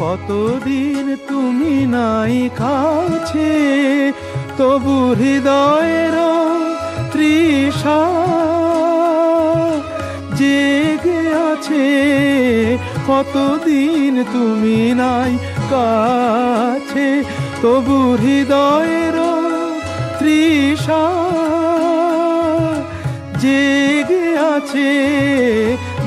কতদিন তুমি নাই কাছে, তবু হৃদয়ের তৃষা জেগে আছে। কতদিন তুমি নাই কাছে, তবু হৃদয়ের তৃষা জেগে আছে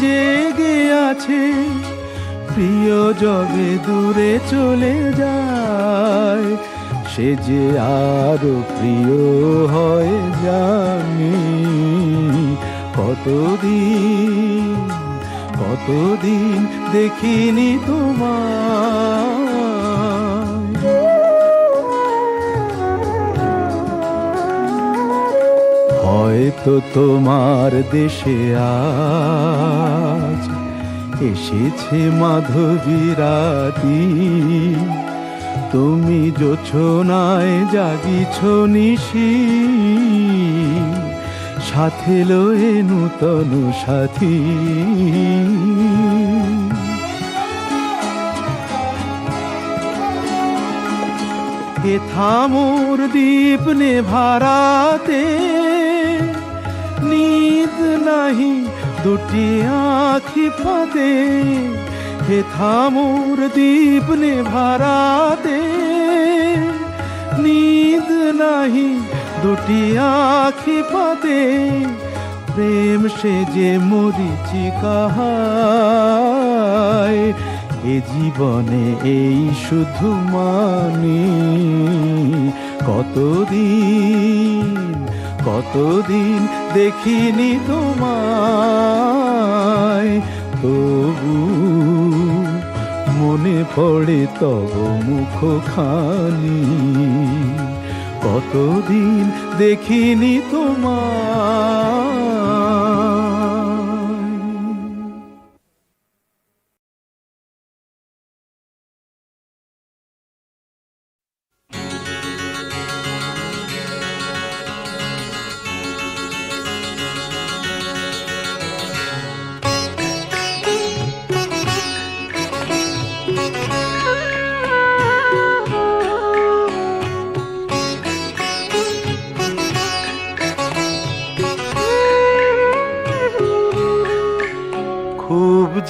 জেগে আছে। প্রিয় জবে দূরে চলে যায়, সে যে আরও প্রিয় হয় জানি। কতদিন কতদিন দেখিনি তোমার হয়তো তোমার দেশে আজ এসেছে মাধবী রাতি। তুমি যোছনায় জাগিছ নিশি। সাথে লয়ে নূতন সাথী। থামোর দীপ নে ভারাতে নিদ নাহি দুটি আখি পাতে হে থামুর দীপ নে ভারাতে নিদ নাহি দুটি আখি পাতে প্রেম সে যে মরিচি কাহায়, এ জীবনে এই শুধু মানি। কতদিন কতদিন দেখিনি তোমায় তবু মনে পড়ে তব মুখ খানি কতদিন দেখিনি তোমায়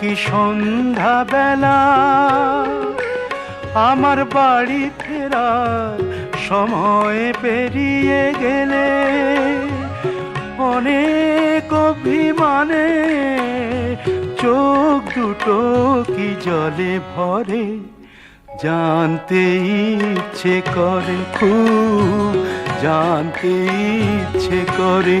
কি সন্ধ্যা বেলা আমার বাড়ি ফেরার সময় পেরিয়ে গেলে অনেক অভিমানে চোখ দুটো কি জলে ভরে জানতে ইচ্ছে করে, খুব জানতে ইচ্ছে করে।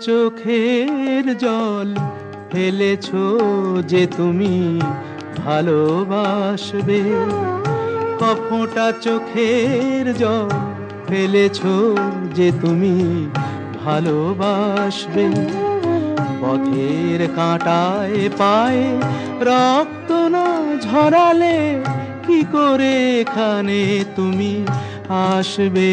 চোখের জল ফেলেছ যে তুমি ভালোবাসবে। কফোটা চোখের জল ফেলেছ যে তুমি ভালোবাসবে। পথের কাঁটায় পায়ে রক্ত না ঝরালে কি করে এখানে তুমি আসবে?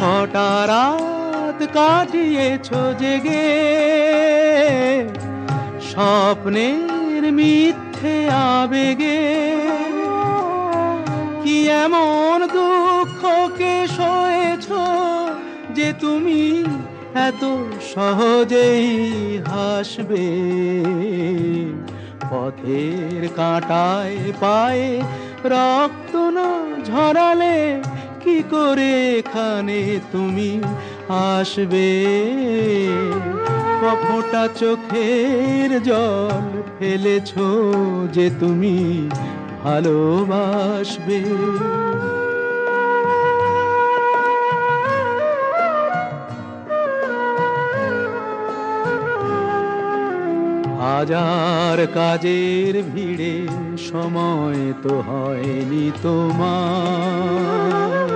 কটা রাত কাটিয়েছ জেগে। স্বপ্নের মিথ্যে আবেগে। কি এমন দুঃখকে সয়েছ যে তুমি এত সহজেই হাসবে? পথের কাঁটায় পায়ে রক্ত না ঝরালে কি করে এখানে তুমি আসবে? কফোটা চোখের জল ফেলেছ যে তুমি ভালোবাসবে। হাজার কাজের ভিড়ে সময় তো হয়নি তোমার।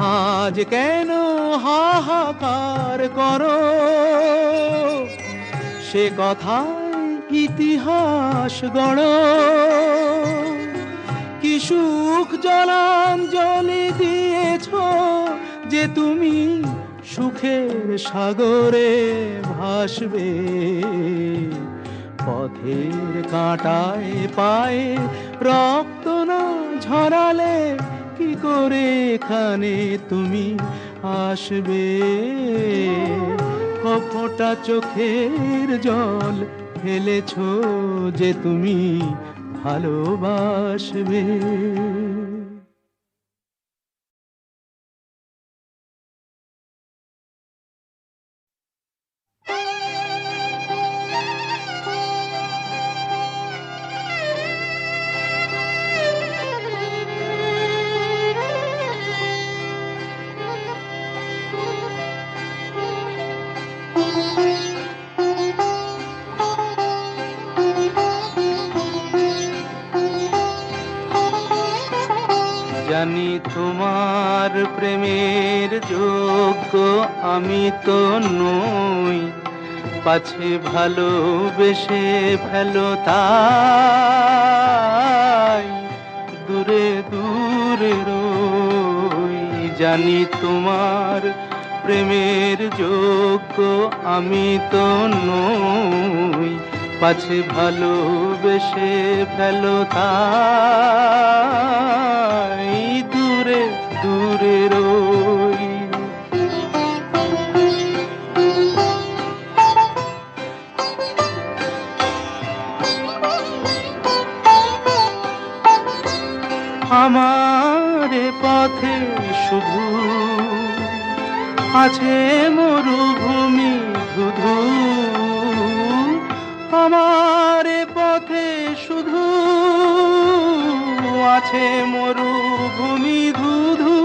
আজ কেন হাহাকার করো? সে কথায় ইতিহাস গড়। কি সুখ জলাঞ্জলি দিয়েছ যে তুমি সুখের সাগরে ভাসবে? পথের কাঁটায় পায়ে রক্ত না ঝরালে কি করে এখানে তুমি আসবে? কপটা চোখের জল ফেলেছো যে তুমি ভালোবাসবে। পাছে ভালোবেসে ফেলো তাই। দূরে দূরে রই জানি তোমার প্রেমের যোগ্য, আমি তো নই। পাছে ভালোবেসে ফেলো তাই। দূরে দূরে রই আমার পথে শুধু আছে মরুভূমি ধুধু আমার পথে শুধু আছে মরুভূমি ধুধু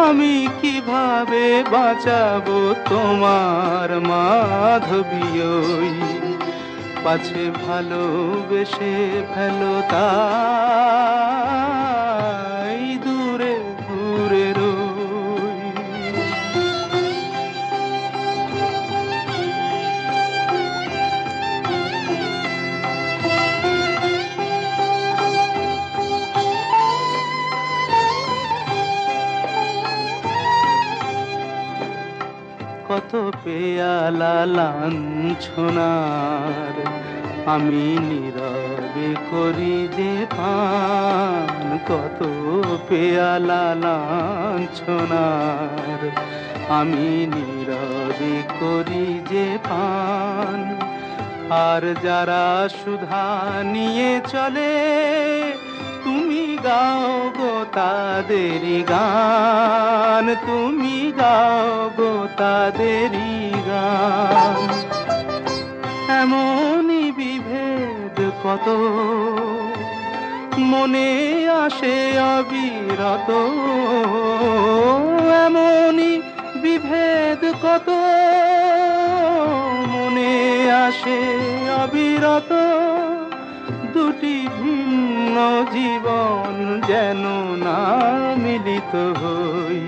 আমি কীভাবে বাঁচাবো তোমার মাধবীয় পাছে ভালোবেসে ফেলো তাই পেয়ালা লাঞ্ছনার আমি নীরবে করি যে পান, কত পেয়ালা লাঞ্ছনার আমি নীরবে করি যে পান। আর যারা সুধা নিয়ে চলে গাও গো তাদেরই গান, তুমি গাও গো তাদেরই গান। এমনই বিভেদ কত, মনে আসে অবিরত। এমনই বিভেদ কত, মনে আসে অবিরত। দুটি ভিন্ন জীবন যেন না মিলিত হই।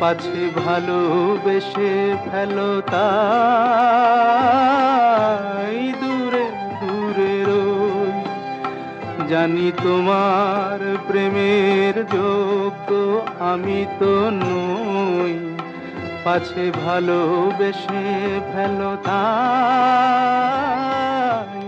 পাছে ভালোবেসে ফেলো তাই দূরে দূরে রই। জানি তোমার প্রেমের যোগ্য আমি তো নই। পাছে ভালোবেসে ফেলো তাই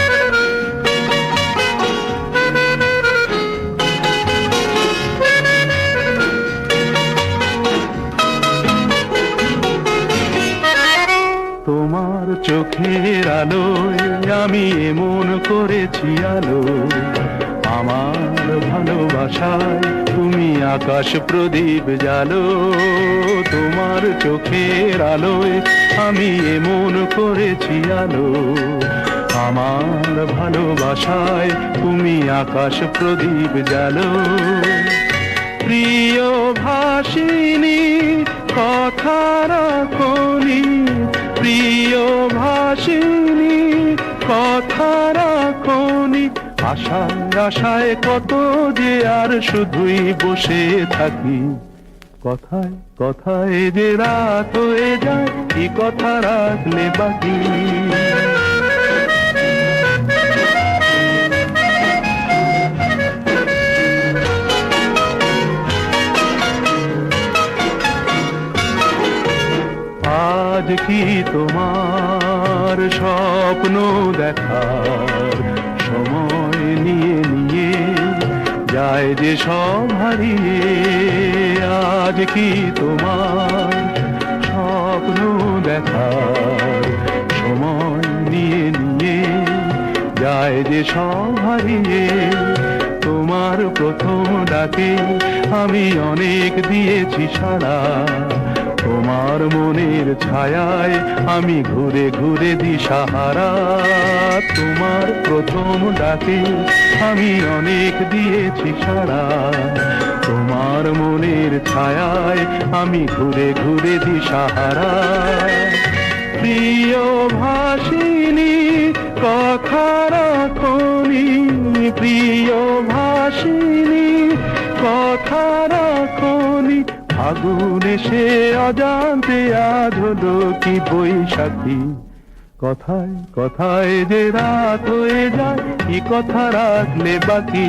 চোখের আলোয় আমি এমন করেছি আলো। আমার ভালোবাসায় তুমি আকাশ প্রদীপ জালো তোমার চোখের আলোয় আমি এমন করেছি আলো। আমার ভালোবাসায় তুমি আকাশ প্রদীপ জালো প্রিয় ভাসিনী কথা রাখনি আশায় আশায় কত যে আর শুধুই বসে থাকি। কথায় কথায় যে রাত হয়ে যায়, কি কথা রাখলে বাকি? আজ কি তোমার স্বপ্ন দেখার যায় যে সব হারিয়ে আজ কি তোমার স্বপ্ন দেখা সময় নিয়ে নিয়ে যায় যে সব হারিয়ে তোমার প্রথম ডাকে আমি অনেক দিয়েছি সাড়া তোমার মনের ছায়ায় আমি ঘুরে ঘুরে দিশাহারা। তোমার প্রথম ডাকে আমি অনেক দিয়েছি সাড়া তোমার মনের ছায়ায় আমি ঘুরে ঘুরে দিশাহারা। প্রিয় ভাসিনী, কথা রাখনি। প্রিয় ভাসিনী, কথা আগুন সে অজান্তে আজ কি বৈশাখী। কথায় কথায় যে রাত হয়ে যায়, কি কথা রাখলে বাকি?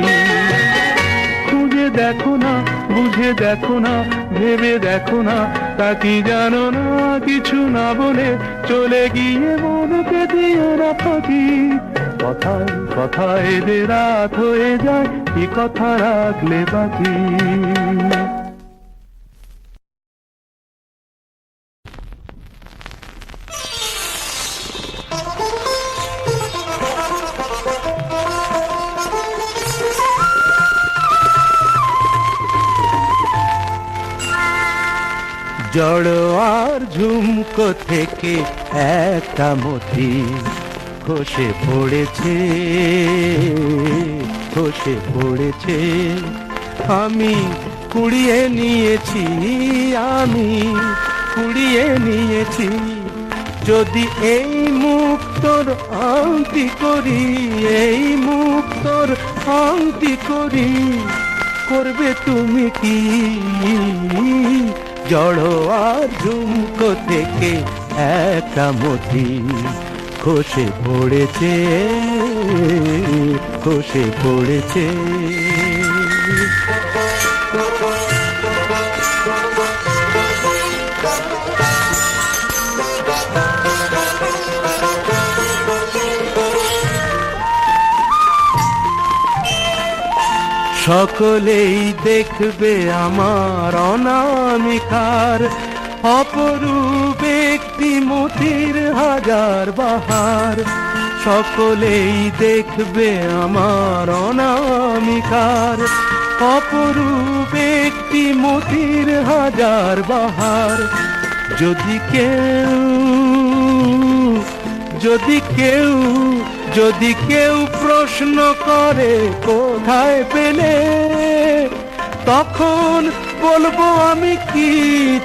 খুঁজে দেখো না, বুঝে দেখো না, ভেবে দেখো না, তা কি জানো না? কিছু না বলে চলে গিয়ে মনকে দিও না ফাঁকি কথায় কথায় যে রাত হয়ে যায়, কি কথা রাখলে বাকি? থেকে একটা মতি খসে পড়েছে খসে পড়েছে। আমি কুড়িয়ে নিয়েছি, আমি কুড়িয়ে নিয়েছি। যদি এই মুক্তর আংটি করি, এই মুক্তর আংটি করি, করবে তুমি কি? জড়ো আর ঝুমকো থেকে একটা মতি? খসে পড়েছে খসে পড়েছে। সকলেই দেখবে আমার অনামিকার। অপরূপ একটি মতির হাজার বাহার। সকলেই দেখবে আমার অনামিকার। অপরূপ একটি মতির হাজার বাহার। যদি কেউ যদি কেউ যদি কেউ প্রশ্ন করে কোথায় পেলে, তখন বলব আমি কি,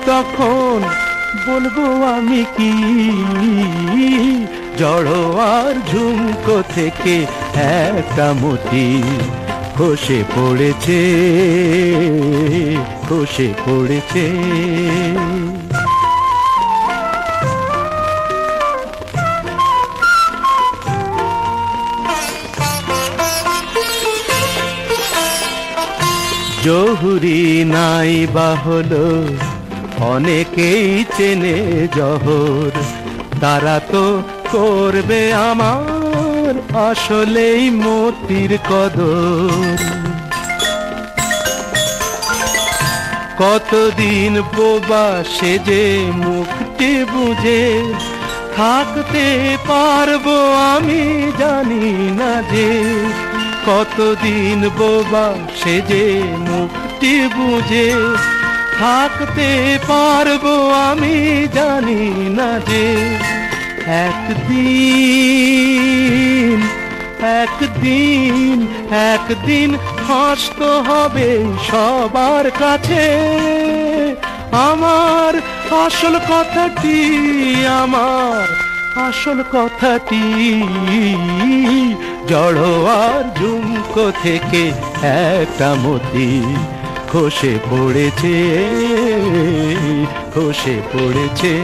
তখন বলব আমি কি? জড়ো আর ঝুমকো থেকে একটা মতি খসে পড়েছে খসে পড়েছে। জহুরি নাই বা হলো অনেকেই চেনে জহর। তারা তো করবে আমার আসলেই মতির কদর। কতদিন বোবা সে সেজে মুখটি বুঝে, থাকতে পারব আমি জানি না যে কতদিন বোবা সেজে মুখটি বুঝে থাকতে পারব আমি জানি না যে একদিন একদিন একদিন হাসতে হবে সবার কাছে। আমার আসল কথাটি, আমার আসল কথাটি জড়ো আর ঝুমকো থেকে একটা মতি খসে পড়েছে খসে পড়েছে।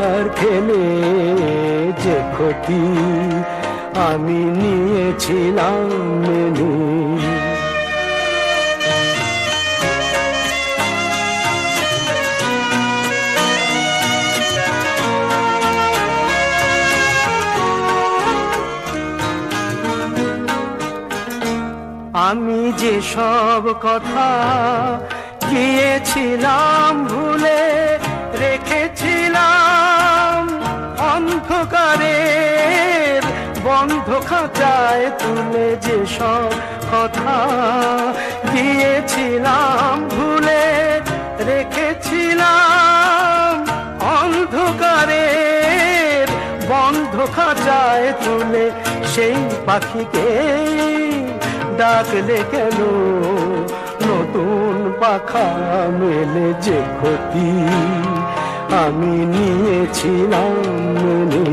আবার খেলে যে ক্ষতি আমি নিয়েছিলাম মেনে। আমি যে সব কথা গিয়েছিলাম ভুলে রেখেছিলাম অন্ধকারের বন্ধ খাঁচায় তুলে যে সব কথা গিয়েছিলাম ভুলে রেখেছিলাম। অন্ধকারের বন্ধ খাঁচায় তুলে সেই পাখিকে ডাকলে কেন? নতুন পাখা মেলে যে ক্ষতি। আমি নিয়েছিলাম মেনে।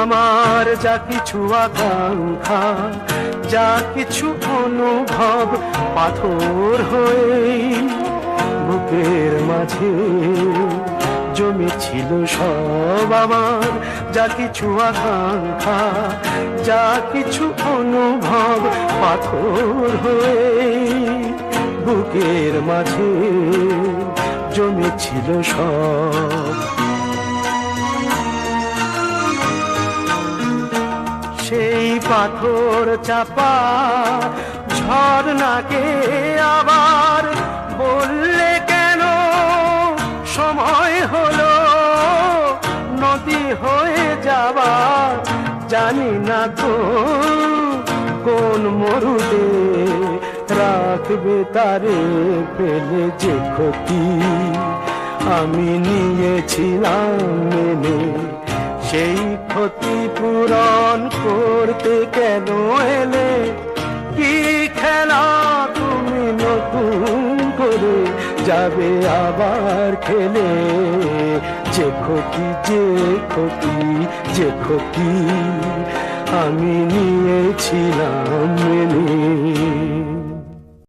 আমার যা কিছু আকাঙ্ক্ষা যা কিছু অনুভব পাথর হয়ে বুকের মাঝে। জমেছিল সব আমার। যা কিছু আকাঙ্ক্ষা, যা কিছু অনুভব পাথর হয়ে বুকের মাঝে জমেছিল সব। সেই পাথর চাপা ঝর্ণাকে আবার বললে সময় হলো, নদী হয়ে যাবার জানি না তো কোন মরুদে রাখবে তারে ফেলে যে ক্ষতি। আমি নিয়েছিলাম মেনে, সেই ক্ষতি পূরণ করতে কেন এলে? কি খেলা তুমি নতুন করে যাবে আবার খেলে। যে ক্ষতি যে ক্ষতি যে ক্ষতি আমি নিয়েছিলাম মেনে।